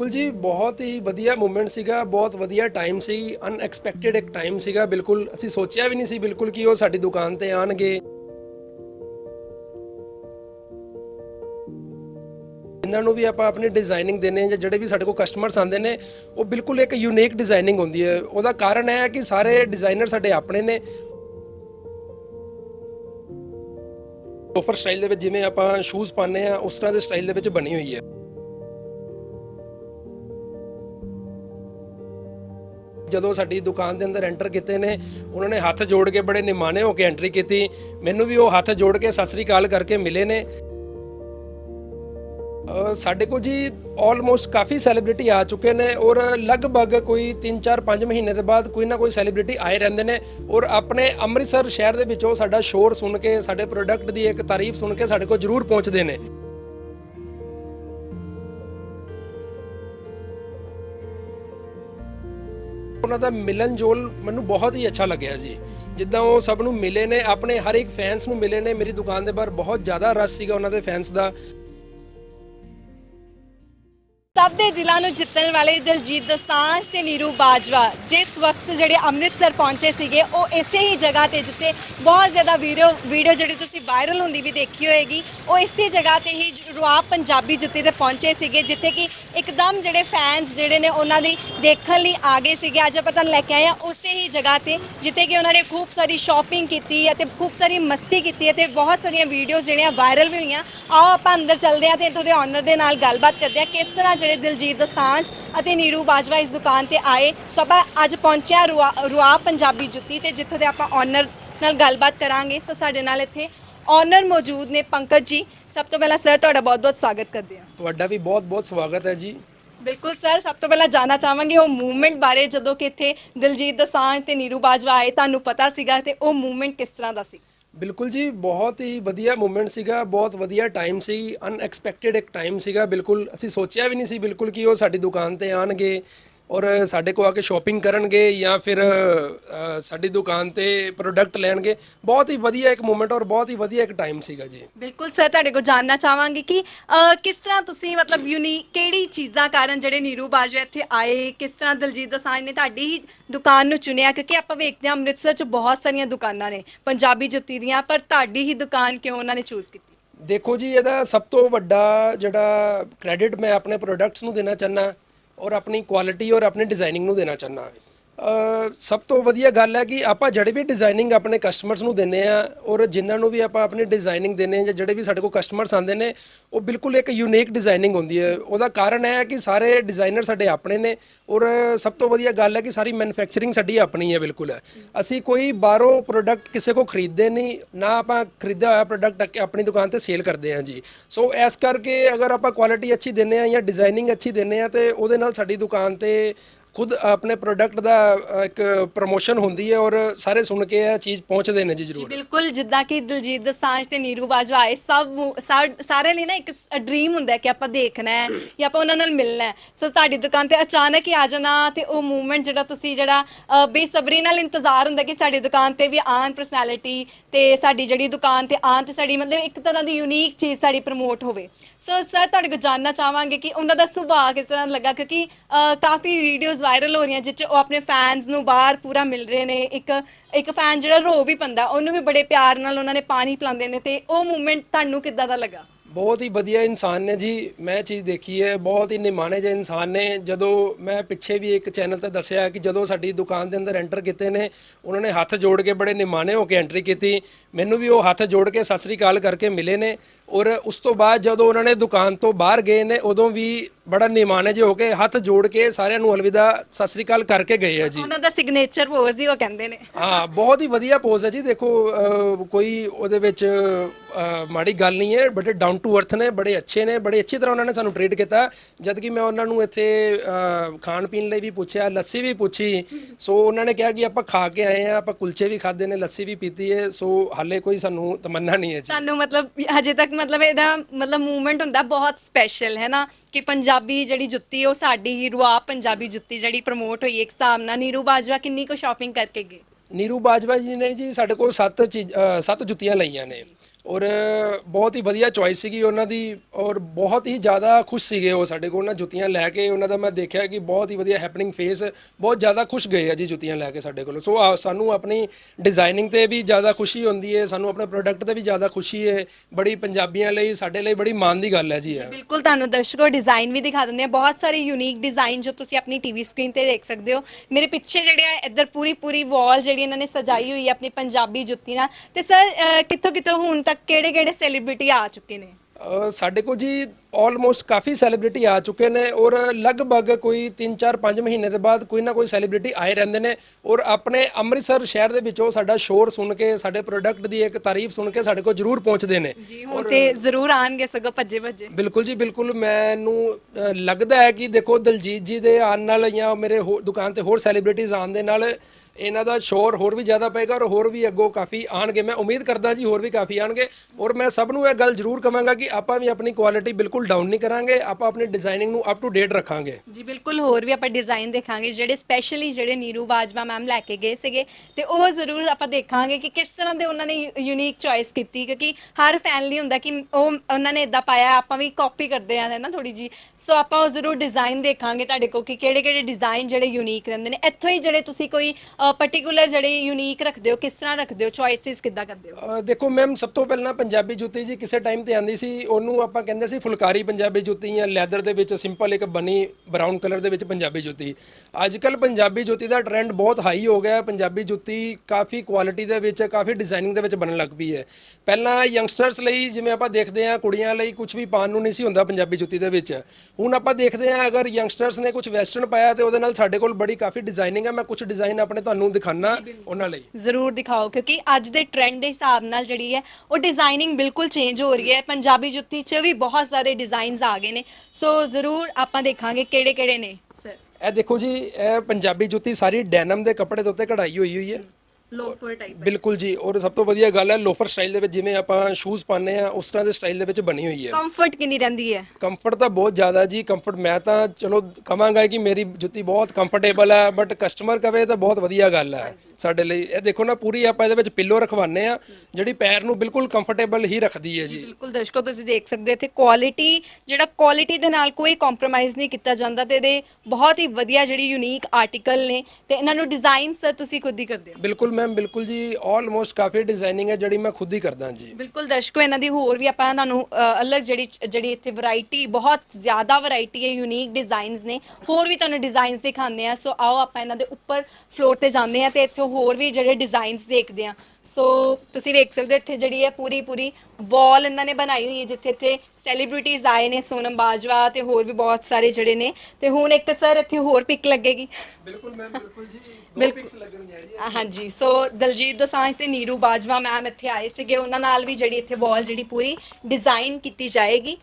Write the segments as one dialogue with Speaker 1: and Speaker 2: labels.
Speaker 1: ਬਿਲਕੁਲ ਜੀ, ਬਹੁਤ ਹੀ ਵਧੀਆ ਮੂਮੈਂਟ ਸੀਗਾ, ਬਹੁਤ ਵਧੀਆ ਟਾਈਮ ਸੀ ਅਨਐਕਸਪੈਕਟਿਡ ਇੱਕ ਟਾਈਮ ਸੀਗਾ, ਬਿਲਕੁਲ ਅਸੀਂ ਸੋਚਿਆ ਵੀ ਨਹੀਂ ਸੀ ਬਿਲਕੁਲ ਕਿ ਉਹ ਸਾਡੀ ਦੁਕਾਨ ਤੇ ਆਣਗੇ ਇਹਨਾਂ ਨੂੰ ਵੀ ਆਪਾਂ ਆਪਣੀ ਡਿਜ਼ਾਈਨਿੰਗ ਦਿੰਨੇ ਹਾਂ ਜਾਂ ਜਿਹੜੇ ਵੀ ਸਾਡੇ ਕੋਲ ਕਸਟਮਰਸ ਆਉਂਦੇ ਨੇ, ਉਹ ਬਿਲਕੁਲ ਇੱਕ ਯੂਨੀਕ ਡਿਜ਼ਾਈਨਿੰਗ ਹੁੰਦੀ ਹੈ। ਉਹਦਾ ਕਾਰਨ ਇਹ ਹੈ ਕਿ ਸਾਰੇ ਡਿਜ਼ਾਈਨਰ ਸਾਡੇ ਆਪਣੇ ਨੇ। ਓਫਰ ਸਟਾਈਲ ਦੇ ਵਿੱਚ ਜਿਵੇਂ ਆਪਾਂ ਸ਼ੂਜ਼ ਪਾਉਂਦੇ ਆ ਉਸ ਤਰ੍ਹਾਂ ਦੇ ਸਟਾਈਲ ਦੇ ਵਿੱਚ ਬਣੀ ਹੋਈ ਹੈ। ਜਦੋਂ ਸਾਡੀ ਦੁਕਾਨ ਦੇ ਅੰਦਰ ਐਂਟਰ ਕੀਤੇ ਨੇ, ਉਹਨਾਂ ਨੇ ਹੱਥ ਜੋੜ ਕੇ ਬੜੇ ਨਿਮਾਣੇ ਹੋ ਕੇ ਐਂਟਰੀ ਕੀਤੀ। ਮੈਨੂੰ ਵੀ ਉਹ ਹੱਥ ਜੋੜ ਕੇ ਸਤਿ ਸ੍ਰੀ ਅਕਾਲ ਕਰਕੇ ਮਿਲੇ ਨੇ। ਸਾਡੇ ਕੋਲ ਜੀ ਆਲਮੋਸਟ ਕਾਫੀ ਸੈਲੀਬ੍ਰਿਟੀ ਆ ਚੁੱਕੇ ਨੇ ਔਰ ਲਗਭਗ ਕੋਈ 3 4 5 ਮਹੀਨੇ ਦੇ ਬਾਅਦ ਕੋਈ ਨਾ ਕੋਈ ਸੈਲੀਬ੍ਰਿਟੀ ਆਏ ਰਹਿੰਦੇ ਨੇ ਔਰ ਆਪਣੇ ਅੰਮ੍ਰਿਤਸਰ ਸ਼ਹਿਰ ਦੇ ਵਿੱਚੋਂ ਸਾਡਾ ਸ਼ੋਰ ਸੁਣ ਕੇ, ਸਾਡੇ ਪ੍ਰੋਡਕਟ ਦੀ ਇੱਕ ਤਾਰੀਫ ਸੁਣ ਕੇ ਸਾਡੇ ਕੋਲ ਜ਼ਰੂਰ ਪਹੁੰਚਦੇ ਨੇ। ਉਹਨਾਂ ਦਾ ਮਿਲਨ ਜੋਲ ਮੈਨੂੰ ਬਹੁਤ ਹੀ ਅੱਛਾ ਲੱਗਿਆ ਜੀ। ਜਿੱਦਾਂ ਉਹ ਸਭ ਨੂੰ ਮਿਲੇ ਨੇ, ਆਪਣੇ ਹਰ ਇੱਕ ਫੈਨਸ ਨੂੰ ਮਿਲੇ ਨੇ, ਮੇਰੀ ਦੁਕਾਨ ਦੇ ਬਾਹਰ ਬਹੁਤ ਜ਼ਿਆਦਾ ਰਸ਼ ਸੀਗਾ ਉਹਨਾਂ ਦੇ ਫੈਨਸ ਦਾ।
Speaker 2: ਸਭ ਦੇ ਦਿਲਾਂ ਨੂੰ ਜਿੱਤਣ ਵਾਲੇ ਦਿਲਜੀਤ ਦਸਾਂਝ ਤੇ ਨੀਰੂ ਬਾਜਵਾ, ਜਿਸ ਵਕਤ ਜਿਹੜੇ ਅੰਮ੍ਰਿਤਸਰ ਪਹੁੰਚੇ ਸੀਗੇ, ਉਹ ਇਸੇ ਹੀ ਜਗ੍ਹਾ ਤੇ ਜਿੱਥੇ ਬਹੁਤ ਜ਼ਿਆਦਾ ਵੀਡੀਓ ਵੀਡੀਓ ਜਿਹੜੀ ਤੁਸੀਂ ਵਾਇਰਲ ਹੁੰਦੀ ਵੀ ਦੇਖੀ ਹੋਏਗੀ, ਉਹ ਇਸੇ ਜਗ੍ਹਾ ਤੇ ਹੀ ਰੁਆਬ ਪੰਜਾਬੀ ਜੁੱਤੀ ਤੇ ਪਹੁੰਚੇ ਸੀਗੇ, ਜਿੱਥੇ ਕਿ ਇੱਕਦਮ ਜਿਹੜੇ ਫੈਨਸ ਜਿਹੜੇ ਨੇ ਉਹਨਾਂ ਦੀ ਦੇਖਣ ਲਈ ਆ ਗਏ ਸੀਗੇ। ਅੱਜ ਆਪਾਂ ਤੁਹਾਨੂੰ ਲੈ ਕੇ ਆਏ ਆ ਉਸੇ ਹੀ ਜਗ੍ਹਾ ਤੇ, ਜਿੱਥੇ ਕਿ ਉਹਨਾਂ ਨੇ ਖੂਬ ਸਾਰੀ ਸ਼ਾਪਿੰਗ ਕੀਤੀ ਅਤੇ ਖੂਬ ਸਾਰੀ ਮਸਤੀ ਕੀਤੀ ਅਤੇ ਬਹੁਤ ਸਾਰੀਆਂ ਵੀਡੀਓਜ਼ ਜਿਹੜੀਆਂ ਵਾਇਰਲ ਵੀ ਹੋਈਆਂ। ਆਓ ਆਪਾਂ ਅੰਦਰ ਚੱਲਦੇ ਹਾਂ ਤੇ ਇੱਥੋਂ ਦੇ ਓਨਰ ਦੇ ਨਾਲ ਗੱਲਬਾਤ ਕਰਦੇ ਹਾਂ ਕਿਸ ਤਰ੍ਹਾਂ ਜਿਹੜੇ ਦਿਲਜੀਤ ਦੋਸਾਂਝ ਅਤੇ ਨੀਰੂ ਬਾਜਵਾ ਇਸ ਦੁਕਾਨ ਤੇ ਆਏ। ਸੋ ਆਪਾਂ ਅੱਜ ਪਹੁੰਚਿਆ ਰੁਆ ਰੁਆ ਪੰਜਾਬੀ ਜੁੱਤੀ ਤੇ, ਜਿੱਥੋਂ ਦੇ ਆਪਾਂ ਓਨਰ ਨਾਲ ਗੱਲਬਾਤ ਕਰਾਂਗੇ। ਸੋ ਸਾਡੇ ਨਾਲ ਇੱਥੇ ਓਨਰ ਮੌਜੂਦ ਨੇ ਪੰਕਜ ਜੀ। ਸਭ ਤੋਂ ਪਹਿਲਾਂ ਸਰ ਤੁਹਾਡਾ ਬਹੁਤ-ਬਹੁਤ ਸਵਾਗਤ ਕਰਦੇ ਹਾਂ।
Speaker 1: ਤੁਹਾਡਾ ਵੀ ਬਹੁਤ ਬਹੁਤ ਸਵਾਗਤ ਹੈ ਜੀ।
Speaker 2: ਬਿਲਕੁਲ ਸਰ ਸਭ ਤੋਂ ਪਹਿਲਾਂ ਜਾਨਣਾ ਚਾਹਾਂਗੇ ਉਹ ਮੂਵਮੈਂਟ ਬਾਰੇ। ਜਦੋਂ ਕਿ ਇੱਥੇ ਦਿਲਜੀਤ ਦਸਾਂਝ ਤੇ ਨੀਰੂ ਬਾਜਵਾ ਆਏ ਤੁਹਾਨੂੰ ਪਤਾ ਸੀਗਾ ਤੇ ਉਹ ਮੂਵਮੈਂਟ ਕਿਸ ਤਰ੍ਹਾਂ ਦਾ ਸੀ?
Speaker 1: ਬਿਲਕੁਲ ਜੀ ਬਹੁਤ ਹੀ ਵਧੀਆ ਮੂਮੈਂਟ ਸੀਗਾ ਬਹੁਤ ਵਧੀਆ ਟਾਈਮ ਸੀ ਅਨਐਕਸਪੈਕਟਿਡ ਇੱਕ ਟਾਈਮ ਸੀਗਾ ਬਿਲਕੁਲ ਅਸੀਂ ਸੋਚਿਆ ਵੀ ਨਹੀਂ ਸੀ ਬਿਲਕੁਲ ਕਿ ਉਹ ਸਾਡੀ ਦੁਕਾਨ ਤੇ ਆਣਗੇ ਔਰ ਸਾਡੇ ਕੋਲ ਆ ਕੇ ਸ਼ਾਪਿੰਗ ਕਰਨਗੇ ਜਾਂ ਫਿਰ ਅ, ਸਾਡੀ ਦੁਕਾਨ ਤੇ ਪ੍ਰੋਡਕਟ ਲੈਣਗੇ। ਬਹੁਤ ਹੀ ਵਧੀਆ ਇੱਕ ਮੂਮੈਂਟ ਔਰ ਬਹੁਤ ਹੀ ਵਧੀਆ ਇੱਕ ਟਾਈਮ ਸੀਗਾ ਜੀ।
Speaker 2: ਬਿਲਕੁਲ ਸਰ ਤੁਹਾਡੇ ਕੋਲ ਜਾਨਣਾ ਚਾਹਾਂਗੇ ਕਿ ਅਹ, ਕਿਸ ਤਰ੍ਹਾਂ ਤੁਸੀਂ ਮਤਲਬ ਯੂਨੀਕ ਕਿਹੜੀ ਚੀਜ਼ਾਂ ਕਾਰਨ ਜਿਹੜੇ ਨੀਰੂ ਬਾਜਵਾ ਇੱਥੇ ਆਏ ਕਿਸ ਤਰ੍ਹਾਂ ਦਲਜੀਤ ਦਸਾਂਝ ਨੇ ਤੁਹਾਡੀ ਹੀ ਦੁਕਾਨ ਨੂੰ ਚੁਣਿਆ? ਕਿਉਂਕਿ ਆਪਾਂ ਵੇਖਦੇ ਹਾਂ ਅੰਮ੍ਰਿਤਸਰ 'ਚ ਬਹੁਤ ਸਾਰੀਆਂ ਦੁਕਾਨਾਂ ਨੇ ਪੰਜਾਬੀ ਜੁੱਤੀ ਦੀਆਂ ਪਰ ਤੁਹਾਡੀ ਹੀ ਦੁਕਾਨ ਕਿਉਂ ਉਹਨਾਂ ਨੇ ਚੂਜ਼ ਕੀਤੀ?
Speaker 1: ਦੇਖੋ ਜੀ ਇਹਦਾ ਸਭ ਤੋਂ ਵੱਡਾ ਜਿਹੜਾ ਕ੍ਰੈਡਿਟ ਮੈਂ ਆਪਣੇ ਪ੍ਰੋਡਕਟਸ ਨੂੰ ਦੇਣਾ ਚਾਹਨਾ ਔਰ ਆਪਣੀ ਕੁਆਲਿਟੀ ਔਰ ਆਪਣੀ ਡਿਜ਼ਾਈਨਿੰਗ ਨੂੰ ਦੇਣਾ ਚਾਹੁੰਦਾ ਸਭ ਤੋਂ ਵਧੀਆ ਗੱਲ ਹੈ ਕਿ ਆਪਾਂ ਜਿਹੜੇ ਵੀ ਡਿਜ਼ਾਈਨਿੰਗ ਆਪਣੇ ਕਸਟਮਰਸ ਨੂੰ ਦਿੰਨੇ ਆ ਔਰ ਜਿਨ੍ਹਾਂ ਨੂੰ ਵੀ ਆਪਾਂ ਆਪਣੀ ਡਿਜ਼ਾਈਨਿੰਗ ਦਿੰਨੇ ਆ ਜਾਂ ਜਿਹੜੇ ਵੀ ਸਾਡੇ ਕੋਲ ਕਸਟਮਰਸ ਆਉਂਦੇ ਨੇ, ਉਹ ਬਿਲਕੁਲ ਇੱਕ ਯੂਨੀਕ ਡਿਜ਼ਾਈਨਿੰਗ ਹੁੰਦੀ ਹੈ। ਉਹਦਾ ਕਾਰਨ ਇਹ ਹੈ ਕਿ ਸਾਰੇ ਡਿਜ਼ਾਈਨਰ ਸਾਡੇ ਆਪਣੇ ਨੇ ਔਰ ਸਭ ਤੋਂ ਵਧੀਆ ਗੱਲ ਹੈ ਕਿ ਸਾਰੀ ਮੈਨੂਫੈਕਚਰਿੰਗ ਸਾਡੀ ਆਪਣੀ ਹੈ ਬਿਲਕੁਲ। ਅਸੀਂ ਕੋਈ ਬਾਹਰੋਂ ਪ੍ਰੋਡਕਟ ਕਿਸੇ ਕੋ ਖਰੀਦਦੇ ਨਹੀਂ, ਨਾ ਆਪਾਂ ਖਰੀਦਿਆ ਹੋਇਆ ਪ੍ਰੋਡਕਟ ਆਪਣੀ ਦੁਕਾਨ ਤੇ ਸੇਲ ਕਰਦੇ ਹਾਂ ਜੀ। ਸੋ ਇਸ ਕਰਕੇ ਅਗਰ ਆਪਾਂ ਕੁਆਲਿਟੀ ਅੱਛੀ ਦਿੰਨੇ ਆ ਜਾਂ ਡਿਜ਼ਾਈਨਿੰਗ ਅੱਛੀ ਦਿੰਨੇ ਆ ਤੇ ਉਹਦੇ ਨਾਲ ਸਾਡੀ ਦੁਕਾਨ ਤੇ ਖੁਦ ਆਪਣੇ ਪ੍ਰੋਡਕਟ ਦਾ ਅ, ਇੱਕ ਪ੍ਰੋਮੋਸ਼ਨ ਹੁੰਦੀ ਹੈ ਔਰ ਸਾਰੇ ਸੁਣ ਕੇ ਇਹ ਚੀਜ਼ ਪਹੁੰਚਦੇ ਨੇ ਜੀ
Speaker 2: ਜੀ
Speaker 1: ਜ਼ਰੂਰ।
Speaker 2: ਬਿਲਕੁਲ ਜਿੱਦਾਂ ਕਿ ਦਿਲਜੀਤ ਦਸਾਂਝ ਤੇ ਨੀਰੂ ਬਾਜਵਾ ਆਏ ਸਭ ਨੂੰ- ਸਾਰਿਆਂ ਲਈ ਨਾ ਇੱਕ ਡ੍ਰੀਮ ਹੁੰਦਾ ਹੈ ਕਿ ਆਪਾਂ ਦੇਖਣਾ ਹੈ ਜਾਂ ਆਪਾਂ ਉਹਨਾਂ ਨਾਲ ਮਿਲਣਾ ਹੈ। ਸੋ ਤੁਹਾਡੀ ਦੁਕਾਨ ਤੇ ਅਚਾਨਕ ਹੀ ਆ ਜਾਣਾ ਤੇ ਉਹ ਮੂਵਮੈਂਟ ਜਿਹੜਾ ਤੁਸੀਂ ਜਿਹੜਾ ਅ, ਬੇਸਬਰੀ ਨਾਲ ਇੰਤਜ਼ਾਰ ਹੁੰਦਾ ਕਿ ਸਾਡੀ ਦੁਕਾਨ ਤੇ ਵੀ ਆਨ ਪਰਸਨੈਲਿਟੀ ਤੇ ਸਾਡੀ ਜਿਹੜੀ ਦੁਕਾਨ ਤੇ ਆਨ ਤੇ ਸਾਡੀ ਮਤਲਬ ਇੱਕ ਤਰ੍ਹਾਂ ਦੀ ਯੂਨੀਕ ਚੀਜ਼ ਸਾਡੀ ਪ੍ਰਮੋਟ ਹੋਵੇ। ਸੋ ਸਰ ਤੁਹਾਡੇ ਕੋਲ ਜਾਨਣਾ ਚਾਹਾਂਗੇ ਕਿ ਉਹਨਾਂ ਦਾ ਸੁਭਾਅ ਕਿਸ ਤਰ੍ਹਾਂ ਲੱਗਾ ਕਿਉਂਕਿ ਅ, ਕਾਫੀ ਵੀਡੀਓਜ਼ ਵਾਇਰਲ ਹੋ ਰਹੀਆਂ ਜਿਸ 'ਚ ਉਹ ਆਪਣੇ ਫੈਨਸ ਨੂੰ ਬਾਹਰ ਪੂਰਾ ਮਿਲ ਰਹੇ ਨੇ। ਇੱਕ ਇੱਕ ਫੈਨ ਜਿਹੜਾ ਰੋ ਵੀ ਪੰਦਾ, ਉਹਨੂੰ ਵੀ ਬੜੇ ਪਿਆਰ ਨਾਲ ਉਹਨਾਂ ਨੇ ਪਾਣੀ ਪਿਲਾਉਂਦੇ ਨੇ ਤੇ ਉਹ ਮੂਵਮੈਂਟ ਤੁਹਾਨੂੰ ਕਿੱਦਾਂ ਦਾ ਲੱਗਾ?
Speaker 1: ਬਹੁਤ ਹੀ ਵਧੀਆ ਇਨਸਾਨ ਨੇ ਜੀ। ਮੈਂ ਇਹ ਚੀਜ਼ ਦੇਖੀ ਹੈ, ਬਹੁਤ ਹੀ ਨਿਮਾਣੇ ਜਿਹੇ ਇਨਸਾਨ ਨੇ। ਜਦੋਂ ਮੈਂ ਪਿੱਛੇ ਵੀ ਇੱਕ ਚੈਨਲ ਤੇ ਦੱਸਿਆ ਕਿ ਜਦੋਂ ਸਾਡੀ ਦੁਕਾਨ ਦੇ ਅੰਦਰ ਐਂਟਰ ਕੀਤੇ ਨੇ, ਉਹਨਾਂ ਨੇ ਹੱਥ ਜੋੜ ਕੇ ਬੜੇ ਨਿਮਾਣੇ ਹੋ ਕੇ ਐਂਟਰੀ ਕੀਤੀ। ਮੈਨੂੰ ਵੀ ਉਹ ਹੱਥ ਜੋੜ ਕੇ ਸਤਿ ਸ੍ਰੀ ਅਕਾਲ ਕਰਕੇ ਮਿਲੇ ਨੇ। ਔਰ ਉਸ ਤੋਂ ਬਾਅਦ ਜਦੋਂ ਉਹਨਾਂ ਨੇ ਦੁਕਾਨ ਤੋਂ ਬਾਹਰ ਗਏ ਨੇ, ਉਦੋਂ ਵੀ ਬੜਾ ਨਿਮਾਣੇ ਜਿਹੇ ਹੋ ਕੇ ਹੱਥ ਜੋੜ ਕੇ ਸਾਰਿਆਂ ਨੂੰ ਅਲਵਿਦਾ ਸਤਿ ਸ੍ਰੀ ਅਕਾਲ ਕਰਕੇ ਗਏ ਆ ਜੀ।
Speaker 2: ਉਹਨਾਂ ਦਾ ਸਿਗਨੇਚਰ ਪੋਜ਼ ਹੀ ਉਹ ਕਹਿੰਦੇ ਨੇ।
Speaker 1: ਹਾਂ ਬਹੁਤ ਹੀ ਵਧੀਆ ਪੋਜ਼ ਹੈ ਜੀ। ਦੇਖੋ ਅਹ, ਕੋਈ ਉਹਦੇ ਵਿੱਚ ਅਹ, ਮਾੜੀ ਗੱਲ ਨਹੀਂ ਹੈ। ਬੜੇ ਡਾਊਨ ਟੂ ਅਰਥ ਨੇ ਬੜੇ ਅੱਛੇ ਨੇ ਬੜੇ ਅੱਛੀ ਤਰ੍ਹਾਂ ਉਹਨਾਂ ਨੇ ਸਾਨੂੰ ਟ੍ਰੀਟ ਕੀਤਾ। ਜਦ ਕਿ ਮੈਂ ਉਹਨਾਂ ਨੂੰ ਇੱਥੇ ਅਹ, ਖਾਣ ਪੀਣ ਲਈ ਵੀ ਪੁੱਛਿਆ ਲੱਸੀ ਵੀ ਪੁੱਛੀ। ਸੋ ਉਹਨਾਂ ਨੇ ਕਿਹਾ ਕਿ ਆਪਾਂ ਖਾ ਕੇ ਆਏ ਆ ਆਪਾਂ ਕੁਲਚੇ ਵੀ ਖਾਦੇ ਨੇ ਲੱਸੀ ਵੀ ਪੀਤੀ ਹੈ। ਸੋ ਹਾਲੇ ਕੋਈ ਸਾਨੂੰ ਤਮੰਨਾ ਨਹੀਂ ਹੈ ਜੀ।
Speaker 2: ਸਾਨੂੰ ਮਤਲਬ ਹਜੇ ਤੱਕ ਮਤਲਬ ਇਹਦਾ ਮਤਲਬ ਮੂਵਮੈਂਟ ਹੁੰਦਾ ਬਹੁਤ ਸਪੈਸ਼ਲ ਹੈ ਨਾ? ਕਿ ਪੰਜਾਬੀ ਪੰਜਾਬੀ ਜਿਹੜੀ ਜੁੱਤੀ ਉਹ ਸਾਡੀ ਹੀ ਰੁਆ ਪੰਜਾਬੀ ਜੁੱਤੀ ਜਿਹੜੀ ਪ੍ਰਮੋਟ ਹੋਈ ਇੱਕ ਹਿਸਾਬ ਨਾਲ ਨੀਰੂ ਬਾਜਵਾ ਕਿੰਨੀ ਕੁ ਸ਼ਾਪਿੰਗ ਕਰਕੇ ਗਏ?
Speaker 1: ਨੀਰੂ ਬਾਜਵਾ ਜੀ ਨੇ ਜੀ ਸਾਡੇ ਕੋਲ ਸੱਤ ਚੀਜ਼ ਅ, ਸੱਤ ਜੁੱਤੀਆਂ ਲਈਆਂ ਨੇ। ਔਰ ਬਹੁਤ ਹੀ ਵਧੀਆ ਚੋਇਸ ਸੀਗੀ ਉਹਨਾਂ ਦੀ ਔਰ ਬਹੁਤ ਹੀ ਜ਼ਿਆਦਾ ਖੁਸ਼ ਸੀਗੇ ਉਹ ਸਾਡੇ ਕੋਲ। ਨਾ ਜੁੱਤੀਆਂ ਲੈ ਕੇ ਉਹਨਾਂ ਦਾ ਮੈਂ ਦੇਖਿਆ ਕਿ ਬਹੁਤ ਹੀ ਵਧੀਆ ਹੈਪਨਿੰਗ ਫੇਸ ਬਹੁਤ ਜ਼ਿਆਦਾ ਖੁਸ਼ ਗਏ ਆ ਜੀ ਜੁੱਤੀਆਂ ਲੈ ਕੇ ਸਾਡੇ ਕੋਲ। ਸੋ ਆ- ਸਾਨੂੰ ਆਪਣੀ ਡਿਜ਼ਾਈਨਿੰਗ ਤੇ ਵੀ ਜ਼ਿਆਦਾ ਖੁਸ਼ੀ ਹੁੰਦੀ ਹੈ ਸਾਨੂੰ ਆਪਣੇ ਪ੍ਰੋਡਕਟ ਤੇ ਵੀ ਜ਼ਿਆਦਾ ਖੁਸ਼ੀ ਹੈ ਬੜੀ ਪੰਜਾਬੀਆਂ ਲਈ, ਸਾਡੇ ਲਈ ਬੜੀ ਮਾਣ ਦੀ ਗੱਲ ਹੈ ਜੀ ਇਹ।
Speaker 2: ਬਿਲਕੁਲ ਤੁਹਾਨੂੰ ਦਰਸ਼ਕੋ ਡਿਜ਼ਾਈਨ ਵੀ ਦਿਖਾ ਦਿੰਦੇ ਆ ਬਹੁਤ ਸਾਰੇ ਯੂਨੀਕ ਡਿਜ਼ਾਈਨ ਜੋ ਤੁਸੀਂ ਆਪਣੀ ਟੀਵੀ ਸਕਰੀਨ ਤੇ ਦੇਖ ਸਕਦੇ ਹੋ। ਮੇਰੇ ਪਿੱਛੇ ਜਿਹੜੇ ਆ, ਇੱਧਰ ਪੂਰੀ ਪੂਰੀ ਵਾਲ ਜਿਹੜੀ ਇਹਨਾਂ ਨੇ ਸਜਾਈ ਹੋਈ ਹੈ ਆਪਣੀ ਪੰਜਾਬੀ ਜੁੱਤੀ ਨਾਲ। ਤੇ ਸਰ ਕਿੱਥੋਂ ਕਿੱਥੋਂ ਹੁਣ ਤੱਕ ਕਿਹੜੇ ਕਿਹੜੇ ਸੈਲੀਬ੍ਰਿਟੀ ਆ ਚੁੱਕੇ ਨੇ?
Speaker 1: ਅ, ਸਾਡੇ ਕੋਲ ਜੀ ਆਲਮੋਸਟ ਕਾਫੀ ਸੈਲੀਬ੍ਰਿਟੀ ਆ ਚੁੱਕੇ ਨੇ ਔਰ ਲਗਭਗ ਕੋਈ 3 4 5 ਮਹੀਨੇ ਦੇ ਬਾਅਦ ਕੋਈ ਨਾ ਕੋਈ ਸੈਲੀਬ੍ਰਿਟੀ ਆਏ ਰਹਿੰਦੇ ਨੇ ਔਰ ਆਪਣੇ ਅੰਮ੍ਰਿਤਸਰ ਸ਼ਹਿਰ ਦੇ ਵਿੱਚੋਂ ਸਾਡਾ ਸ਼ੋਰ ਸੁਣ ਕੇ ਸਾਡੇ ਪ੍ਰੋਡਕਟ ਦੀ ਇੱਕ ਤਾਰੀਫ ਸੁਣ ਕੇ ਸਾਡੇ ਕੋਲ ਜ਼ਰੂਰ ਪਹੁੰਚਦੇ ਨੇ।
Speaker 2: ਜੀ ਹੁਣ ਤੇ ਜ਼ਰੂਰ ਆਣਗੇ ਸਗੋਂ ਭੱਜੇ ਭੱਜੇ।
Speaker 1: ਬਿਲਕੁਲ ਜੀ ਬਿਲਕੁਲ ਮੈਨੂੰ ਅ, ਲੱਗਦਾ ਹੈ ਕਿ ਦੇਖੋ ਦਲਜੀਤ ਜੀ ਦੇ ਆਉਣ ਨਾਲ ਜਾਂ ਮੇਰੇ ਹੋਰ ਦੁਕਾਨ ਤੇ ਹੋਰ ਸੈਲੀਬ੍ਰਿਟੀਜ਼ ਆਉਣ ਦੇ ਨਾਲ ਇਹਨਾਂ ਦਾ ਸ਼ੋਰ ਹੋਰ ਵੀ ਜ਼ਿਆਦਾ ਪਏਗਾ ਔਰ ਹੋਰ ਵੀ ਅੱਗੋਂ ਕਾਫੀ ਆਣਗੇ ਮੈਂ ਉਮੀਦ ਕਰਦਾ ਜੀ ਹੋਰ ਵੀ ਕਾਫੀ ਆਣਗੇ ਔਰ ਮੈਂ ਸਭ ਨੂੰ ਇਹ ਗੱਲ ਜ਼ਰੂਰ ਕਵਾਂਗਾ ਕਿ ਆਪਾਂ ਵੀ ਆਪਣੀ ਕੁਆਲਿਟੀ ਬਿਲਕੁਲ ਡਾਊਨ ਨਹੀਂ ਕਰਾਂਗੇ, ਆਪਾਂ ਆਪਣੀ ਡਿਜ਼ਾਈਨਿੰਗ ਨੂੰ ਅਪ ਟੂ ਡੇਟ ਰੱਖਾਂਗੇ।
Speaker 2: ਜੀ, ਬਿਲਕੁਲ ਹੋਰ ਵੀ ਆਪਾਂ ਡਿਜ਼ਾਈਨ ਦੇਖਾਂਗੇ, ਜਿਹੜੇ ਸਪੈਸ਼ਲੀ ਜਿਹੜੇ ਨੀਰੂ ਬਾਜਵਾ ਮੈਮ ਲੈ ਕੇ ਗਏ ਸੀਗੇ ਤੇ ਉਹ ਜ਼ਰੂਰ ਆਪਾਂ ਦੇਖਾਂਗੇ ਕਿ ਕਿਸ ਤਰ੍ਹਾਂ ਦੇ ਉਹਨਾਂ ਨੇ ਯੂਨੀਕ ਚੋਇਸ ਕੀਤੀ, ਕਿਉਂਕਿ ਹਰ ਫੈਮਿਲੀ ਹੁੰਦਾ ਕਿ ਉਹ, ਉਹਨਾਂ ਨੇ ਇਦਾਂ ਪਾਇਆ, ਆਪਾਂ ਵੀ ਕਾਪੀ ਕਰਦੇ ਆ ਨਾ ਥੋੜੀ ਜੀ ਸੋ ਆਪਾਂ ਉਹ ਜ਼ਰੂਰ ਡਿਜ਼ਾਈਨ ਦੇਖਾਂਗੇ ਤੁਹਾਡੇ ਕੋਲ ਕਿ ਕਿਹੜੇ ਕਿਹੜੇ ਡਿਜ਼ਾਈਨ ਜਿਹੜੇ ਯੂਨੀਕ ਰਹਿੰਦੇ ਨੇ। ਇੱਥੋਂ ਹੀ ਜਿਹੜੇ ਤੁਸੀਂ ਕੋਈ ਪਾਰਟਿਕੂਲਰ ਜਿਹੜੇ ਯੂਨੀਕ ਰੱਖਦੇ ਹੋ ਕਿਸ ਤਰ੍ਹਾਂ ਰੱਖਦੇ ਹੋ ਚੁਆਇਸਿਸ ਕਿੱਦਾਂ ਕਰਦੇ ਹੋ?
Speaker 1: ਅ, ਦੇਖੋ ਮੈਮ ਸਭ ਤੋਂ ਪਹਿਲਾਂ ਪੰਜਾਬੀ ਜੁੱਤੀ ਜੀ ਕਿਸੇ ਟਾਈਮ ਤੇ ਆਂਦੀ ਸੀ ਉਹਨੂੰ ਆਪਾਂ ਕਹਿੰਦੇ ਸੀ ਫੁਲਕਾਰੀ ਪੰਜਾਬੀ ਜੁੱਤੀ ਜਾਂ ਲੈਦਰ ਦੇ ਵਿੱਚ ਸਿੰਪਲ ਇੱਕ ਬਣੀ ਬਰਾਊਨ ਕਲਰ ਦੇ ਵਿੱਚ ਪੰਜਾਬੀ ਜੁੱਤੀ। ਅੱਜ ਕੱਲ ਪੰਜਾਬੀ ਜੁੱਤੀ ਦਾ ਟ੍ਰੈਂਡ ਬਹੁਤ ਹਾਈ ਹੋ ਗਿਆ ਹੈ ਪੰਜਾਬੀ ਜੁੱਤੀ ਕਾਫੀ ਕੁਆਲਿਟੀ ਦੇ ਵਿੱਚ ਕਾਫੀ ਡਿਜ਼ਾਈਨਿੰਗ ਦੇ ਵਿੱਚ ਬਣਨ ਲੱਗ ਪਈ ਹੈ। ਪਹਿਲਾਂ ਯੰਗਸਟਰਸ ਲਈ ਜਿਵੇਂ ਆਪਾਂ ਦੇਖਦੇ ਹਾਂ ਕੁੜੀਆਂ ਲਈ ਕੁਝ ਵੀ ਪਾਉਣ ਨੂੰ ਨਹੀਂ ਸੀ ਹੁੰਦਾ ਪੰਜਾਬੀ ਜੁੱਤੀ ਦੇ ਵਿੱਚ। ਹੁਣ ਆਪਾਂ ਦੇਖਦੇ ਹਾਂ ਅਗਰ ਯੰਗਸਟਰਸ ਨੇ ਕੁਝ ਵੈਸਟਰਨ ਪਾਇਆ ਤੇ ਉਹਦੇ ਨਾਲ ਸਾਡੇ ਕੋਲ ਬੜੀ ਕਾਫੀ ਡਿਜ਼ਾਈਨਿੰਗ ਹੈ ਮੈਂ ਕੁਝ ਡਿਜ਼ਾਈਨ ਆਪਣੇ ਤੁਹਾਨੂੰ ਦਿਖਾਣਾ ਉਹਨਾਂ ਲਈ।
Speaker 2: ਜ਼ਰੂਰ ਦਿਖਾਓ ਕਿਉਂਕਿ ਅੱਜ ਦੇ ਟ੍ਰੈਂਡ ਦੇ ਹਿਸਾਬ ਨਾਲ ਜਿਹੜੀ ਹੈ ਉਹ ਡਿਜ਼ਾਈਨਿੰਗ ਬਿਲਕੁਲ ਚੇਂਜ ਹੋ ਰਹੀ ਹੈ। ਪੰਜਾਬੀ ਜੁੱਤੀ 'ਚ ਵੀ ਬਹੁਤ ਸਾਰੇ ਡਿਜ਼ਾਈਨਸ ਆ ਗਏ ਨੇ। ਸੋ ਜ਼ਰੂਰ ਆਪਾਂ ਦੇਖਾਂਗੇ ਕਿਹੜੇ ਕਿਹੜੇ ਨੇ। ਸਰ
Speaker 1: ਇਹ ਦੇਖੋ ਜੀ ਇਹ ਪੰਜਾਬੀ ਜੁੱਤੀ ਸਾਰੀ ਡੈਨਮ ਦੇ ਕੱਪੜੇ ਦੇ ਉੱਤੇ ਕਢਾਈ ਹੋਈ ਹੋਈ ਹੈ।
Speaker 2: ਲੋਫਰ ਟਾਈਪ
Speaker 1: ਬਿਲਕੁਲ ਜੀ ਔਰ ਸਭ ਤੋਂ ਵਧੀਆ ਗੱਲ ਹੈ ਲੋਫਰ ਸਟਾਈਲ ਦੇ ਵਿੱਚ ਜਿਵੇਂ ਆਪਾਂ ਸ਼ੂਜ਼ ਪਾਉਂਦੇ ਆ ਉਸ ਤਰ੍ਹਾਂ ਦੇ ਸਟਾਈਲ ਦੇ ਵਿੱਚ ਬਣੀ ਹੋਈ ਹੈ।
Speaker 2: ਕੰਫਰਟ ਕਿੰਨੀ ਰਹਿੰਦੀ ਹੈ?
Speaker 1: ਕੰਫਰਟ ਤਾਂ ਬਹੁਤ ਜ਼ਿਆਦਾ ਜੀ ਕੰਫਰਟ ਮੈਂ ਤਾਂ ਚਲੋ ਕਵਾਂਗਾ ਕਿ ਮੇਰੀ ਜੁੱਤੀ ਬਹੁਤ ਕੰਫਰਟੇਬਲ ਹੈ ਬਟ ਕਸਟਮਰ ਕਵੇ ਤਾਂ ਬਹੁਤ ਵਧੀਆ ਗੱਲ ਹੈ ਸਾਡੇ ਲਈ। ਇਹ ਦੇਖੋ ਨਾ ਪੂਰੀ ਆਪਾਂ ਇਹਦੇ ਵਿੱਚ ਪਿੱਲੋ ਰਖਵਾਨੇ ਆ ਜਿਹੜੀ ਪੈਰ ਨੂੰ ਬਿਲਕੁਲ ਕੰਫਰਟੇਬਲ ਹੀ ਰੱਖਦੀ ਹੈ ਜੀ।
Speaker 2: ਬਿਲਕੁਲ ਦਰਸ਼ਕੋ ਤੁਸੀਂ ਦੇਖ ਸਕਦੇ ਹੋ ਇੱਥੇ ਕੁਆਲਿਟੀ ਜਿਹੜਾ ਕੁਆਲਿਟੀ ਦੇ ਨਾਲ ਕੋਈ ਕੰਪਰੋਮਾਈਜ਼ ਨਹੀਂ ਕੀਤਾ ਜਾਂਦਾ ਤੇ ਇਹਦੇ ਬਹੁਤ ਹੀ ਵਧੀਆ ਜਿਹੜੀ ਯੂਨੀਕ ਆਰਟੀਕਲ ਨੇ ਤੇ ਇਹਨਾਂ ਨੂੰ ਡਿਜ਼ਾਈਨ ਸਰ ਤੁਸੀਂ ਖੁਦ ਹੀ ਕਰਦੇ ਹੋ।
Speaker 1: ਬਿਲਕੁਲ ਮੈਮ ਬਿਲਕੁਲ ਜੀ ਆਲਮੋਸਟ ਕਾਫੀ ਡਿਜ਼ਾਈਨਿੰਗ ਹੈ ਜਿਹੜੀ ਮੈਂ ਖੁਦ ਹੀ ਕਰਦਾ ਜੀ।
Speaker 2: ਬਿਲਕੁਲ ਦਰਸ਼ਕੋ ਇਹਨਾਂ ਦੀ ਹੋਰ ਵੀ ਆਪਾਂ ਤੁਹਾਨੂੰ ਅ, ਅਲੱਗ ਜਿਹੜੀ ਜਿਹੜੀ ਇੱਥੇ ਵੈਰਾਈਟੀ ਬਹੁਤ ਜ਼ਿਆਦਾ ਵੈਰਾਈਟੀ ਹੈ ਯੂਨੀਕ ਡਿਜ਼ਾਈਨਸ ਨੇ। ਹੋਰ ਵੀ ਤੁਹਾਨੂੰ ਡਿਜ਼ਾਈਨਸ ਦਿਖਾਉਂਦੇ ਆ ਸੋ ਆਓ ਆਪਾਂ ਇਹਨਾਂ ਦੇ ਉੱਪਰ ਫਲੋਰ ਤੇ ਜਾਂਦੇ ਆ ਤੇ ਇੱਥੇ ਹੋਰ ਵੀ ਜਿਹੜੇ ਡਿਜ਼ਾਈਨਸ ਦੇਖਦੇ ਆ ਸੋ ਤੁਸੀਂ ਵੇਖ ਸਕਦੇ ਹੋ ਇੱਥੇ ਜਿਹੜੀ ਹੈ ਪੂਰੀ ਪੂਰੀ ਵਾਲ ਇਹਨਾਂ ਨੇ ਬਣਾਈ ਹੋਈ ਹੈ ਜਿੱਥੇ ਇੱਥੇ ਸੈਲੀਬ੍ਰਿਟੀਜ਼ ਆਏ ਨੇ ਸੋਨਮ ਬਾਜਵਾ ਤੇ ਹੋਰ ਵੀ ਬਹੁਤ ਸਾਰੇ ਜਿਹੜੇ ਨੇ। ਤੇ ਹੁਣ ਇੱਕ ਸਰ ਇੱਥੇ ਹੋਰ ਪਿਕ ਲੱਗੇਗੀ।
Speaker 1: ਬਿਲਕੁਲ ਮੈਮ ਬਿਲਕੁਲ ਜੀ
Speaker 2: ਬਿਲਕੁਲ।
Speaker 1: ਪਿਕਸ ਲੱਗਣਗੀਆਂ ਜੀ
Speaker 2: ਹਾਂਜੀ ਸੋ ਦਲਜੀਤ ਦੋਸਾਂਝ ਤੇ ਨੀਰੂ ਬਾਜਵਾ ਮੈਮ ਇੱਥੇ ਆਏ ਸੀਗੇ। ਉਹਨਾਂ ਨਾਲ ਵੀ ਜਿਹੜੀ ਇੱਥੇ ਵਾਲ ਜਿਹੜੀ ਪੂਰੀ ਡਿਜ਼ਾਈਨ ਕੀਤੀ ਜਾਏਗੀ।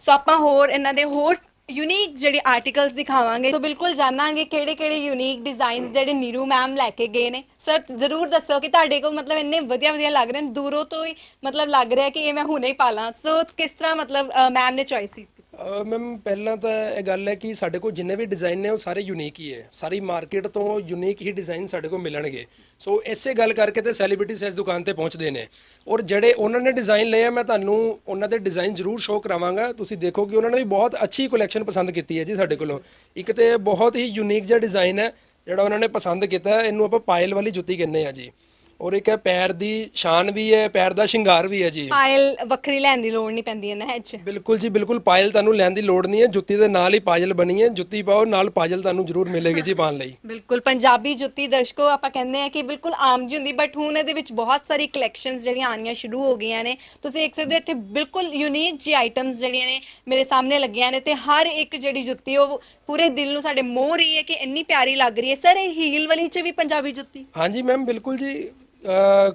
Speaker 2: ਸੋ ਆਪਾਂ ਹੋਰ ਇਹਨਾਂ ਦੇ ਹੋਰ ਯੂਨੀਕ ਜਿਹੜੇ ਆਰਟੀਕਲਸ ਦਿਖਾਵਾਂਗੇ ਸੋ ਬਿਲਕੁਲ ਜਾਣਾਂਗੇ ਕਿਹੜੇ ਕਿਹੜੇ ਯੂਨੀਕ ਡਿਜ਼ਾਈਨਸ ਜਿਹੜੇ ਨੀਰੂ ਮੈਮ ਲੈ ਕੇ ਗਏ ਨੇ। ਸਰ ਜ਼ਰੂਰ ਦੱਸੋ ਕਿ ਤੁਹਾਡੇ ਕੋਲ ਮਤਲਬ ਇੰਨੇ ਵਧੀਆ ਵਧੀਆ ਲੱਗ ਰਹੇ ਨੇ, ਦੂਰੋਂ ਤੋਂ ਹੀ ਮਤਲਬ ਲੱਗ ਰਿਹਾ ਕਿ ਇਹ ਮੈਂ ਹੁਣੇ ਹੀ ਪਾ ਲਾਂ ਸੋ ਕਿਸ ਤਰ੍ਹਾਂ ਮਤਲਬ ਮੈਮ ਨੇ ਚੋਇਸ ਕੀਤੀ?
Speaker 1: ਮੈਮ ਪਹਿਲਾਂ ਤਾਂ ਇਹ ਗੱਲ ਹੈ ਕਿ ਸਾਡੇ ਕੋਲ ਜਿੰਨੇ ਵੀ ਡਿਜ਼ਾਈਨ ਨੇ ਉਹ ਸਾਰੇ ਯੂਨੀਕ ਹੀ ਹੈ। ਸਾਰੀ ਮਾਰਕੀਟ ਤੋਂ ਯੂਨੀਕ ਹੀ ਡਿਜ਼ਾਈਨ ਸਾਡੇ ਕੋਲ ਮਿਲਣਗੇ। ਸੋ ਇਸੇ ਗੱਲ ਕਰਕੇ ਤੇ ਸੈਲੀਬ੍ਰਿਟੀਜ਼ ਇਸ ਦੁਕਾਨ ਤੇ ਪਹੁੰਚਦੇ ਨੇ। ਔਰ ਜਿਹੜੇ ਉਹਨਾਂ ਨੇ ਡਿਜ਼ਾਈਨ ਲਏ ਆ ਮੈਂ ਤੁਹਾਨੂੰ ਉਹਨਾਂ ਦੇ ਡਿਜ਼ਾਈਨ ਜ਼ਰੂਰ ਸ਼ੋਅ ਕਰਾਵਾਂਗਾ। ਤੁਸੀਂ ਦੇਖੋ ਕਿ ਉਹਨਾਂ ਨੇ ਵੀ ਬਹੁਤ ਅੱਛੀ ਕਲੈਕਸ਼ਨ ਪਸੰਦ ਕੀਤੀ ਹੈ ਜੀ ਸਾਡੇ ਕੋਲੋਂ। ਇੱਕ ਤੇ ਬਹੁਤ ਹੀ ਯੂਨੀਕ ਜਿਹਾ ਡਿਜ਼ਾਈਨ ਹੈ ਜਿਹੜਾ ਉਹਨਾਂ ਨੇ ਪਸੰਦ ਕੀਤਾ ਹੈ, ਇਹਨੂੰ ਆਪਾਂ ਪਾਇਲ ਵਾਲੀ ਜੁੱਤੀ ਕਹਿੰਦੇ ਆ ਜੀ। ਔਰ ਇੱਕ ਹੈ ਪੈਰ ਦੀ ਸ਼ਾਨ ਵੀ ਹੈ ਪੈਰ ਦਾ ਸ਼ਿੰਗਾਰ ਵੀ ਹੈ ਜੀ।
Speaker 2: ਪਾਇਲ ਵੱਖਰੀ ਲੈਣ ਦੀ ਲੋੜ ਨਹੀਂ ਪੈਂਦੀ ਇਹਨਾਂ ਵਿੱਚ।
Speaker 1: ਬਿਲਕੁਲ ਜੀ ਬਿਲਕੁਲ ਪਾਇਲ ਤੁਹਾਨੂੰ ਲੈਣ ਦੀ ਲੋੜ ਨਹੀਂ ਹੈ। ਜੁੱਤੀ ਦੇ ਨਾਲ ਹੀ ਪਾਇਲ ਬਣੀ ਹੈ। ਜੁੱਤੀ ਪਾਓ ਨਾਲ ਪਾਇਲ ਤੁਹਾਨੂੰ ਜ਼ਰੂਰ ਮਿਲੇਗੀ ਜੀ ਪਾਉਣ ਲਈ।
Speaker 2: ਬਿਲਕੁਲ ਪੰਜਾਬੀ ਜੁੱਤੀ ਦਰਸ਼ਕੋ ਆਪਾਂ ਕਹਿੰਦੇ ਆ ਕਿ ਬਿਲਕੁਲ ਆਮ ਜੀ ਹੁੰਦੀ ਬਟ ਹੁਣ ਇਹਦੇ ਵਿੱਚ ਬਹੁਤ ਸਾਰੀ ਕਲੈਕਸ਼ਨਸ ਜਿਹੜੀਆਂ ਆਉਣੀਆਂ ਸ਼ੁਰੂ ਹੋ ਗਈਆਂ ਨੇ। ਤੁਸੀਂ ਦੇਖ ਸਕਦੇ ਹੋ ਇੱਥੇ ਬਿਲਕੁਲ ਯੂਨੀਕ ਜੀ ਆਈਟਮਸ ਜਿਹੜੀਆਂ ਨੇ ਮੇਰੇ ਸਾਹਮਣੇ ਲੱਗੀਆਂ ਨੇ ਤੇ ਹਰ ਇੱਕ ਜਿਹੜੀ ਜੁੱਤੀ ਉਹ ਪੂਰੇ ਦਿਲ ਨੂੰ ਸਾਡੇ ਮੋਹ ਰਹੀ ਹੈ ਕਿ ਇੰਨੀ ਪਿਆਰੀ ਲੱਗ ਰਹੀ ਹੈ। ਸਰ ਇਹ ਹੀਲ ਵਾਲੀ ਚ ਵੀ ਪੰਜਾਬੀ ਜੁੱਤੀ?
Speaker 1: ਹਾਂਜੀ ਮੈਮ ਬਿਲਕੁਲ ਜੀ।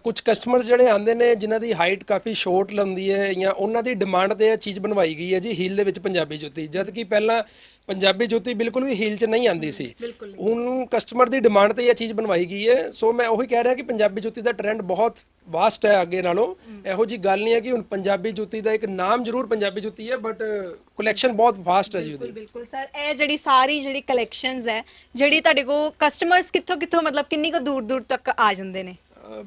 Speaker 1: ਕੁਝ ਕਸਟਮਰਸ ਜਿਹੜੇ ਆਉਂਦੇ ਨੇ ਜਿਨ੍ਹਾਂ ਦੀ ਹਾਈਟ ਕਾਫੀ ਸ਼ੋਰਟ ਲੰਦੀ ਹੈ ਜਾਂ ਉਹਨਾਂ ਦੀ ਡਿਮਾਂਡ ਤੇ ਇਹ ਚੀਜ਼ ਬਣਵਾਈ ਗਈ ਹੈ ਜੀ ਹੀਲ ਦੇ ਵਿੱਚ ਪੰਜਾਬੀ ਜੁੱਤੀ। ਜਦ ਕਿ ਪਹਿਲਾਂ ਪੰਜਾਬੀ ਜੁੱਤੀ ਬਿਲਕੁਲ ਵੀ ਹੀਲ 'ਚ ਨਹੀਂ ਆਂਦੀ ਸੀ। ਹੁਣ ਕਸਟਮਰ ਦੀ ਡਿਮਾਂਡ ਤੇ ਇਹ ਚੀਜ਼ ਬਣਵਾਈ ਗਈ ਹੈ। ਸੋ ਮੈਂ ਉਹੀ ਕਹਿ ਰਿਹਾ ਕਿ ਪੰਜਾਬੀ ਜੁੱਤੀ ਦਾ ਟ੍ਰੈਂਡ ਬਹੁਤ ਵਾਸਟ ਹੈ ਅੱਗੇ ਨਾਲੋਂ। ਇਹੋ ਜੀ ਗੱਲ ਨਹੀਂ ਹੈ ਕਿ ਹੁਣ ਪੰਜਾਬੀ ਜੁੱਤੀ ਦਾ ਇੱਕ ਨਾਮ ਜ਼ਰੂਰ ਪੰਜਾਬੀ ਜੁੱਤੀ ਹੈ ਬਟ ਕਲੈਕਸ਼ਨ ਬਹੁਤ ਵਾਸਟ ਹੈ ਜੀ ਉਹਦੀ।
Speaker 2: ਬਿਲਕੁਲ। ਸਰ ਇਹ ਜਿਹੜੀ ਸਾਰੀ ਜਿਹੜੀ ਕਲੈਕਸ਼ਨਸ ਹੈ ਜਿਹੜੀ ਤੁਹਾਡੇ ਕੋ ਕਸਟਮਰਸ ਕਿੱਥੋਂ ਕਿੱਥੋਂ ਮਤਲਬ ਕਿੰਨੀ ਕੁ ਦੂਰ ਦੂਰ ਤੱਕ ਆ ਜਾਂਦੇ ਨੇ?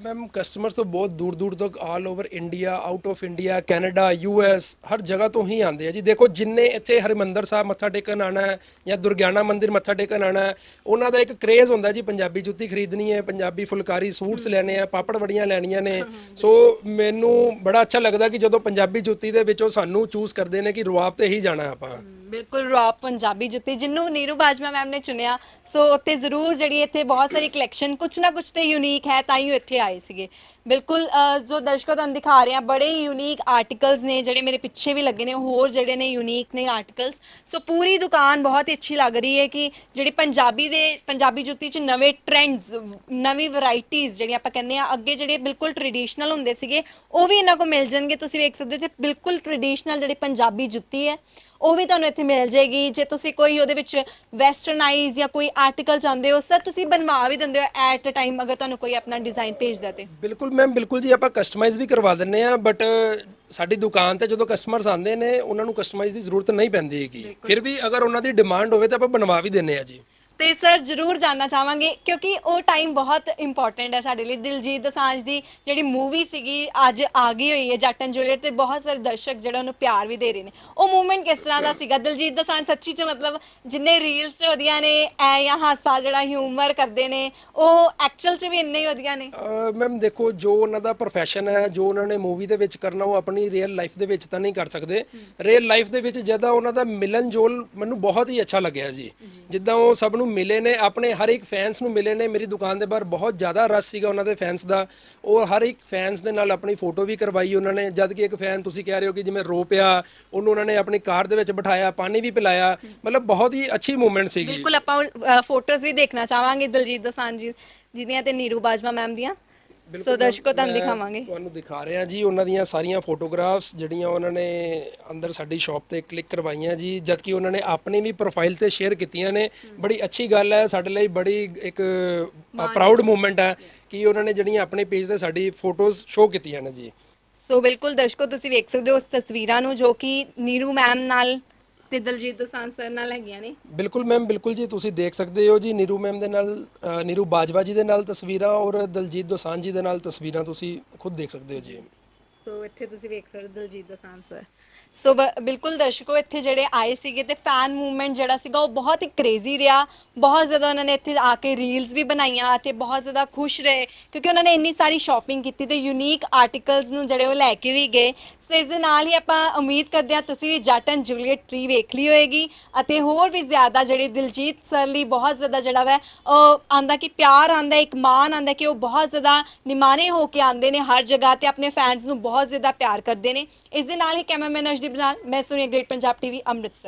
Speaker 1: ਮੈਮ ਕਸਟਮਰਸ ਤੋਂ ਬਹੁਤ ਦੂਰ ਦੂਰ ਤੱਕ all over India out of India Canada US ਹਰ ਜਗ੍ਹਾ ਤੋਂ ਹੀ ਆਉਂਦੇ ਆ ਜੀ। ਦੇਖੋ ਜਿੰਨੇ ਇੱਥੇ ਹਰਿਮੰਦਰ ਸਾਹਿਬ ਮੱਥਾ ਟੇਕਣ ਆਣਾ ਹੈ ਜਾਂ ਦੁਰਗਿਆਨਾ ਮੰਦਿਰ ਮੱਥਾ ਟੇਕਣ ਆਣਾ ਹੈ ਉਹਨਾਂ ਦਾ ਇੱਕ ਕ੍ਰੇਜ਼ ਹੁੰਦਾ ਜੀ ਪੰਜਾਬੀ ਜੁੱਤੀ ਖਰੀਦਣੀ ਹੈ ਪੰਜਾਬੀ ਫੁਲਕਾਰੀ ਸੂਟਸ ਲੈਣੇ ਆ ਪਾਪੜ ਵੜੀਆਂ ਲੈਣੀਆਂ ਨੇ। ਸੋ ਮੈਨੂੰ ਬੜਾ ਅੱਛਾ ਲੱਗਦਾ ਕਿ ਜਦੋਂ ਪੰਜਾਬੀ ਜੁੱਤੀ ਦੇ ਵਿੱਚੋਂ ਸਾਨੂੰ ਚੂਜ਼ ਕਰਦੇ ਨੇ ਕਿ ਰੁਆਬ ਤੇ ਹੀ ਜਾਣਾ ਆਪਾਂ।
Speaker 2: ਬਿਲਕੁਲ ਰੌਪ ਪੰਜਾਬੀ ਜੁੱਤੀ ਜਿਹਨੂੰ ਨੀਰੂ ਬਾਜਵਾ ਮੈਮ ਨੇ ਚੁਣਿਆ। ਸੋ ਉੱਥੇ ਜ਼ਰੂਰ ਜਿਹੜੀ ਇੱਥੇ ਬਹੁਤ ਸਾਰੀ ਕਲੈਕਸ਼ਨ ਕੁਝ ਨਾ ਕੁਝ ਤੇ ਯੂਨੀਕ ਹੈ, ਤਾਂ ਹੀ ਉਹ ਇੱਥੇ ਆਏ ਸੀਗੇ। ਬਿਲਕੁਲ ਜੋ ਦਰਸ਼ਕੋ ਤੁਹਾਨੂੰ ਦਿਖਾ ਰਹੇ ਆ ਬੜੇ ਯੂਨੀਕ ਆਰਟੀਕਲਸ ਨੇ, ਜਿਹੜੇ ਮੇਰੇ ਪਿੱਛੇ ਵੀ ਲੱਗੇ ਨੇ, ਹੋਰ ਜਿਹੜੇ ਨੇ ਯੂਨੀਕ ਨੇ ਆਰਟੀਕਲਸ ਸੋ ਪੂਰੀ ਦੁਕਾਨ ਬਹੁਤ ਹੀ ਅੱਛੀ ਲੱਗ ਰਹੀ ਹੈ ਕਿ ਜਿਹੜੀ ਪੰਜਾਬੀ ਦੇ, ਪੰਜਾਬੀ ਜੁੱਤੀ 'ਚ ਨਵੇਂ ਟ੍ਰੈਂਡਸ ਨਵੀਂ ਵੈਰਾਈਟੀਆਂ ਜਿਹੜੀਆਂ ਆਪਾਂ ਕਹਿੰਦੇ ਆ ਅੱਗੇ ਜਿਹੜੇ ਬਿਲਕੁਲ ਟ੍ਰੈਡੀਸ਼ਨਲ ਹੁੰਦੇ ਸੀਗੇ, ਉਹ ਵੀ ਇਹਨਾਂ ਕੋਲ ਮਿਲ ਜਾਣਗੇ। ਤੁਸੀਂ ਵੇਖ ਸਕਦੇ ਹੋ ਤੇ ਬਿਲਕੁਲ ਟ੍ਰੈਡੀਸ਼ਨਲ ਜਿਹੜੀ ਪੰਜਾਬੀ ਜੁੱਤੀ ਹੈ, ਉਹ ਵੀ ਤੁਹਾਨੂੰ ਇੱਥੇ ਮਿਲ ਜਾਏਗੀ। ਜੇ ਤੁਸੀਂ ਕੋਈ ਉਹਦੇ ਵਿੱਚ ਵੈਸਟਰਨਾਈਜ਼ ਜਾਂ ਕੋਈ ਆਰਟੀਕਲ ਚਾਹੁੰਦੇ ਹੋ, ਸਰ, ਤੁਸੀਂ ਬਣਵਾ ਵੀ ਦਿੰਦੇ ਹੋ ਐਟ ਅ ਟਾਈਮ ਅਗਰ ਤੁਹਾਨੂੰ ਕੋਈ ਆਪਣਾ ਡਿਜ਼ਾਈਨ ਭੇਜਦਾ ਤੇ।
Speaker 1: ਬਿਲਕੁਲ ਮੈਮ ਬਿਲਕੁਲ ਜੀ ਆਪਾਂ ਕਸਟਮਾਈਜ਼ ਵੀ ਕਰਵਾ ਦਿੰਨੇ ਆ ਬਟ ਸਾਡੀ ਦੁਕਾਨ ਤੇ ਜਦੋਂ ਕਸਟਮਰਸ ਆਉਂਦੇ ਨੇ ਉਹਨਾਂ ਨੂੰ ਕਸਟਮਾਈਜ਼ ਦੀ ਜ਼ਰੂਰਤ ਨਹੀਂ ਪੈਂਦੀ ਹੈਗੀ। ਫਿਰ ਵੀ ਅਗਰ ਉਹਨਾਂ ਦੀ ਡਿਮਾਂਡ ਹੋਵੇ ਤਾਂ ਆਪਾਂ ਬਣਵਾ ਵੀ ਦਿੰਨੇ ਆ ਜੀ।
Speaker 2: ਤੇ ਸਰ ਜਰੂਰ ਜਾਨਣਾ ਚਾਹਾਂਗੇ ਕਿਉਂਕਿ ਉਹ ਟਾਈਮ ਬਹੁਤ ਇੰਪੋਰਟੈਂਟ ਹੈ ਸਾਡੇ ਲਈ। ਦਿਲਜੀਤ ਦੋਸਾਂਝ ਦੀ ਜਿਹੜੀ ਮੂਵੀ ਸੀਗੀ ਅੱਜ ਆ ਗਈ ਹੋਈ ਹੈ ਜੱਟ ਐਂਡ ਜੂਲੀਅਟ ਤੇ ਬਹੁਤ ਸਾਰੇ ਦਰਸ਼ਕ ਜਿਹੜਾ ਉਹਨੂੰ ਪਿਆਰ ਵੀ ਦੇ ਰਹੇ ਨੇ। ਉਹ ਮੂਵਮੈਂਟ ਕਿਸ ਤਰ੍ਹਾਂ ਦਾ ਸੀਗਾ? ਦਿਲਜੀਤ ਦੋਸਾਂਝ ਸੱਚੀ ਚ ਮਤਲਬ ਜਿੰਨੇ ਰੀਲਸ ਚ ਵਧੀਆ ਨੇ ਐ ਜਾਂ ਹਾਸਾ ਜਿਹੜਾ ਹਿਊਮਰ ਕਰਦੇ ਨੇ ਉਹ ਐਕਚੁਅਲ ਚ ਵੀ ਇੰਨੇ ਹੀ ਵਧੀਆ ਨੇ?
Speaker 1: ਮੈਮ ਦੇਖੋ ਜੋ ਉਹਨਾਂ ਦਾ ਪ੍ਰੋਫੈਸ਼ਨ ਹੈ ਜੋ ਉਹਨਾਂ ਨੇ ਮੂਵੀ ਦੇ ਵਿੱਚ ਕਰਨਾ ਉਹ ਆਪਣੀ ਰੀਅਲ ਲਾਈਫ ਦੇ ਵਿੱਚ ਤਾਂ ਨਹੀਂ ਕਰ ਸਕਦੇ। ਰੀਅਲ ਲਾਈਫ ਦੇ ਵਿੱਚ ਜਦੋਂ ਉਹਨਾਂ ਦਾ ਮਿਲਨ ਜੋਲ ਮੈਨੂੰ ਬਹੁਤ ਹੀ ਅੱਛਾ ਲੱਗਿਆ ਜੀ। ਜਿੱਦਾਂ ਉਹ ਸਭ ਨੂੰ ਮਿਲੇ ਨੇ, ਆਪਣੇ ਹਰ ਇੱਕ ਫੈਨਸ ਨੂੰ ਮਿਲੇ ਨੇ। ਮੇਰੀ ਦੁਕਾਨ ਦੇ ਬਾਹਰ ਬਹੁਤ ਜ਼ਿਆਦਾ ਰਸ਼ ਸੀਗਾ ਉਹਨਾਂ ਦੇ ਫੈਨਸ ਦਾ। ਉਹ ਹਰ ਇੱਕ ਫੈਨਸ ਦੇ ਨਾਲ ਆਪਣੀ ਫੋਟੋ ਵੀ ਕਰਵਾਈ ਉਹਨਾਂ ਨੇ। ਜਦ ਕਿ ਇੱਕ ਫੈਨ ਤੁਸੀਂ ਕਹਿ ਰਹੇ ਹੋ ਕਿ ਜਿਵੇਂ ਰੋ ਪਿਆ, ਉਹਨੂੰ ਉਹਨਾਂ ਨੇ ਆਪਣੀ ਕਾਰ ਦੇ ਵਿੱਚ ਬਿਠਾਇਆ, ਪਾਣੀ ਵੀ ਪਿਲਾਇਆ। ਮਤਲਬ ਬਹੁਤ ਹੀ ਅੱਛੀ ਮੂਵਮੈਂਟ ਸੀਗੀ।
Speaker 2: ਬਿਲਕੁਲ ਆਪਾਂ ਫੋਟੋਜ਼ ਵੀ ਦੇਖਣਾ ਚਾਹਾਂਗੇ ਦਿਲਜੀਤ ਦੋਸਾਂਝ ਜੀ ਜਿਹਦੀਆਂ ਤੇ ਨੀਰੂ ਬਾਜਵਾ ਮੈਮ ਦੀਆਂ। ਸੋ ਦਰਸ਼ਕੋ ਤੁਹਾਨੂੰ ਦਿਖਾਵਾਂਗੇ।
Speaker 1: ਤੁਹਾਨੂੰ ਦਿਖਾ ਰਿਹਾ ਜੀ ਉਹਨਾਂ ਦੀਆਂ ਸਾਰੀਆਂ ਫੋਟੋਗ੍ਰਾਫਸ ਜਿਹੜੀਆਂ ਉਹਨਾਂ ਨੇ ਅੰਦਰ ਸਾਡੀ ਸ਼ਾਪ ਤੇ ਕਲਿੱਕ ਕਰਵਾਈਆਂ ਜੀ ਜਦ ਕਿ ਉਹਨਾਂ ਨੇ ਆਪਣੀ ਵੀ ਪ੍ਰੋਫਾਈਲ ਤੇ ਸ਼ੇਅਰ ਕੀਤੀਆਂ ਨੇ। ਬੜੀ ਅੱਛੀ ਗੱਲ ਹੈ ਸਾਡੇ ਲਈ ਬੜੀ ਇੱਕ ਪ੍ਰਾਊਡ ਮੂਮੈਂਟ ਹੈ। ਕਿ ਉਹਨਾਂ ਨੇ ਜਿਹੜੀਆਂ ਆਪਣੇ ਪੇਜ ਤੇ ਸਾਡੀ ਫੋਟੋਜ਼ ਸ਼ੋਅ ਕੀਤੀਆਂ ਨੇ ਜੀ।
Speaker 2: ਸੋ ਬਿਲਕੁਲ ਦਰਸ਼ਕੋ ਤੁਸੀਂ ਵੇਖ ਸਕਦੇ ਹੋ ਉਸ ਤਸਵੀਰਾਂ ਨੂੰ ਜੋ ਕਿ ਨੀਰੂ ਮੈਮ ਨਾਲ ਤੇ ਦਲਜੀਤ ਦੋਸਾਂਝ ਸਰ ਨਾਲ ਹੈਗੀਆਂ ਨੇ?
Speaker 1: ਬਿਲਕੁਲ ਮੈਮ ਬਿਲਕੁਲ ਜੀ ਤੁਸੀਂ ਦੇਖ ਸਕਦੇ ਹੋ ਜੀ ਨੀਰੂ ਮੈਮ ਦੇ ਨਾਲ ਅ, ਨੀਰੂ ਬਾਜਵਾ ਜੀ ਦੇ ਨਾਲ ਤਸਵੀਰਾਂ ਔਰ ਦਲਜੀਤ ਦੋਸਾਂਝ ਜੀ ਦੇ ਨਾਲ ਤਸਵੀਰਾਂ ਤੁਸੀਂ ਖੁਦ ਦੇਖ ਸਕਦੇ ਹੋ ਜੀ।
Speaker 2: ਸੋ ਇੱਥੇ ਤੁਸੀਂ ਵੇਖ ਸਕਦੇ ਹੋ ਦਲਜੀਤ ਦੋਸਾਂਝ ਸਰ ਸੋ ਬ- ਬਿਲਕੁਲ ਦਰਸ਼ਕੋ, ਇੱਥੇ ਜਿਹੜੇ ਆਏ ਸੀਗੇ ਤੇ ਫੈਨ ਮੂਵਮੈਂਟ ਜਿਹੜਾ ਸੀਗਾ, ਉਹ ਬਹੁਤ ਹੀ ਕ੍ਰੇਜ਼ੀ ਰਿਹਾ। ਬਹੁਤ ਜ਼ਿਆਦਾ ਉਹਨਾਂ ਨੇ ਇੱਥੇ ਆ ਕੇ ਰੀਲਸ ਵੀ ਬਣਾਈਆਂ ਤੇ ਬਹੁਤ ਜ਼ਿਆਦਾ ਖੁਸ਼ ਰਹੇ, ਕਿਉਂਕਿ ਉਹਨਾਂ ਨੇ ਇੰਨੀ ਸਾਰੀ ਸ਼ਾਪਿੰਗ ਕੀਤੀ ਤੇ ਯੂਨੀਕ ਆਰਟੀਕਲਸ ਨੂੰ ਜਿਹੜੇ ਉਹ ਲੈ ਕੇ ਵੀ ਗਏ। ਸੋ ਇਸ ਦੇ ਨਾਲ ਹੀ ਆਪਾਂ ਉਮੀਦ ਕਰਦੇ ਹਾਂ ਤੁਸੀਂ ਵੀ ਜੱਟ ਐਂਡ ਜੂਲੀਅਟ ਟ੍ਰੀ ਵੇਖ ਲਈ ਹੋਏਗੀ ਅਤੇ ਹੋਰ ਵੀ ਜ਼ਿਆਦਾ ਜਿਹੜੇ ਦਿਲਜੀਤ ਸਰ ਲਈ ਬਹੁਤ ਜ਼ਿਆਦਾ ਜਿਹੜਾ ਵਾ, ਉਹ ਆਂਦਾ ਕਿ ਪਿਆਰ ਆਂਦਾ ਇੱਕ ਮਾਣ ਆਂਦਾ ਕਿ ਉਹ ਬਹੁਤ ਜ਼ਿਆਦਾ ਨਿਮਾਣੇ ਹੋ ਕੇ ਆਂਦੇ ਨੇ ਹਰ ਜਗ੍ਹਾ ਤੇ ਆਪਣੇ ਫੈਨਸ ਨੂੰ ਬਹੁਤ ਜ਼ਿਆਦਾ ਪਿਆਰ ਕਰਦੇ ਨੇ। ਇਸ ਦੇ ਨਾਲ ਹੀ ਕੈਮਰਾਮੈਨ ਅਰਸ਼ਦੀਪ ਨਾਲ ਮੈਂ ਸੁਨੀਆ ਗ੍ਰੇਟ ਪੰਜਾਬ ਟੀਵੀ ਅੰਮ੍ਰਿਤਸਰ।